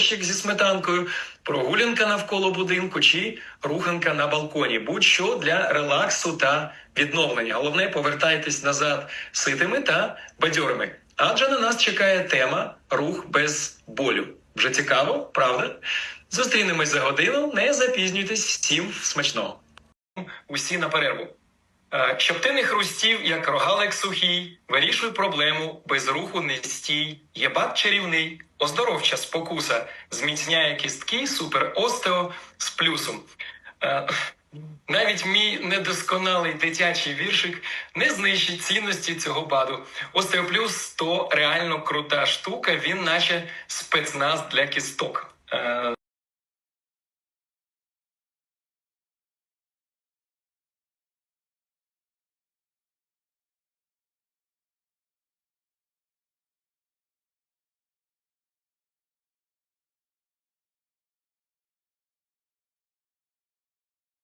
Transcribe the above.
борщик зі сметанкою, прогулянка навколо будинку чи руханка на балконі. Будь-що для релаксу та відновлення. Головне, повертайтесь назад ситими та бадьорими. Адже на нас чекає тема рух без болю. Вже цікаво, правда? Зустрінемось за годину. Не запізнюйтесь всім смачного. Усі на перерву. Е, Щоб ти не хрустів, як рогалик сухий, вирішуй проблему, без руху не стій. Єбат чарівний, оздоровча спокуса, зміцняє кістки, супер остео з плюсом. Е, Навіть мій недосконалий дитячий віршик не знищить цінності цього баду. Остеоплюс то реально крута штука, він наче спецназ для кісток. Е,